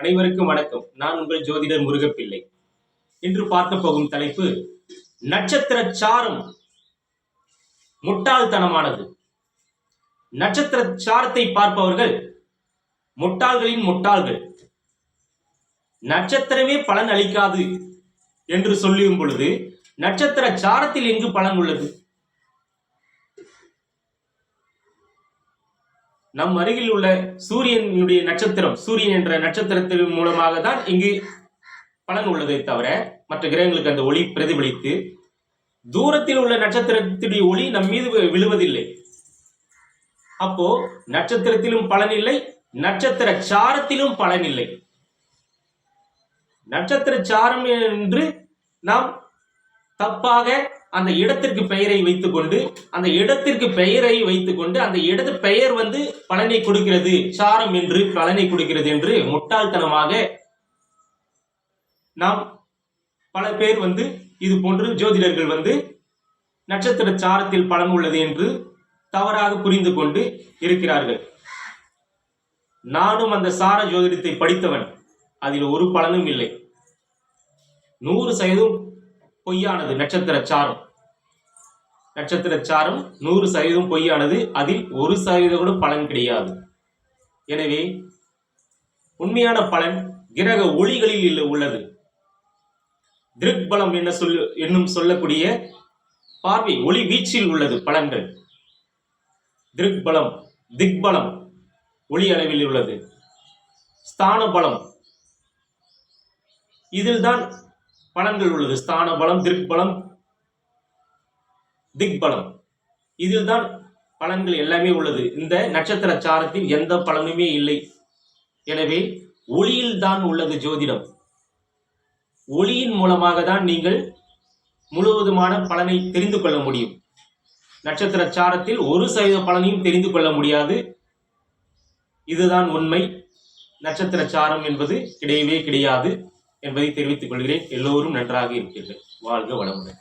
அனைவருக்கும் வணக்கம். நான் உங்கள் ஜோதிடர் முருகப்பிள்ளை. இன்று பார்க்க போகும் தலைப்பு நட்சத்திர சாரம் முட்டாள்தனமானது. நட்சத்திர சாரத்தை பார்ப்பவர்கள் முட்டாள்களின் முட்டாள்கள். நட்சத்திரமே பலன் அளிக்காது என்று சொல்லும் பொழுது நட்சத்திர சாரத்தில் எங்கு பலன் உள்ளது? நம் அருகில் உள்ள சூரியனுடைய நட்சத்திரம் சூரியன் என்ற நட்சத்திரத்தின் மூலமாக தான் இங்கு பலன் உள்ளதை தவிர மற்ற கிரகங்களுக்கு அந்த ஒளி பிரதிபலித்து தூரத்தில் உள்ள நட்சத்திரத்துடைய ஒளி நம் மீது விழுவதில்லை. அப்போ நட்சத்திரத்திலும் பலன் இல்லை நட்சத்திர சாரத்திலும் பலன் இல்லை. நட்சத்திர சாரம் என்று நாம் தப்பாக அந்த இடத்திற்கு பெயரை வைத்துக்கொண்டு அந்த இடத்திற்கு பெயரை வைத்துக்கொண்டு அந்த இடத்து பெயர் வந்து பலனை கொடுக்கிறது சாரம் என்று பலனை கொடுக்கிறது என்று முட்டாள்தனமாக நாம் பல பேர் வந்து இது போன்று ஜோதிடர்கள் வந்து நட்சத்திர சாரத்தில் பலன் உள்ளது என்று தவறாக புரிந்து கொண்டு இருக்கிறார்கள். நானும் அந்த சார ஜோதிடத்தை படித்தவன். அதில் ஒரு பலனும் இல்லை. நூறு சதவீதம் பொய்யானது. நட்சத்திர சாரம் நட்சத்திர சாரம் நூறு சதவீதம் பொய்யானது. அதில் ஒரு சதவீதம் கூட பலன் கிடையாது. எனவே உண்மையான பலன் கிரக ஒளிகளில் இல்ல- உள்ளது. திருக்பலம் என்ன சொல் என்னும் சொல்லக்கூடிய பார்வை ஒளி வீச்சில் உள்ளது பலன்கள். திருக்பலம் திக்பலம் ஒளி அளவில் உள்ளது. ஸ்தான பலம். இதில்தான் பலன்கள் உள்ளது. ஸ்தான பலம் திருக்பலம் திக்பலம் இதில்தான் பலன்கள் எல்லாமே உள்ளது. இந்த நட்சத்திர சாரத்தில் எந்த பலனுமே இல்லை. எனவே ஒளியில் தான் உள்ளது ஜோதிடம். ஒளியின் மூலமாக தான் நீங்கள் முழுவதுமான பலனை தெரிந்து கொள்ள முடியும். நட்சத்திர சாரத்தில் ஒரு சதவீத பலனையும் தெரிந்து கொள்ள முடியாது. இதுதான் உண்மை. நட்சத்திர சாரம் என்பது கிடையவே கிடையாது. என்பதை தெரிவித்துக் கொள்கிறேன். எல்லோரும் நன்றாக இருக்கிறீர்கள் வாழ்க வளமுடன்.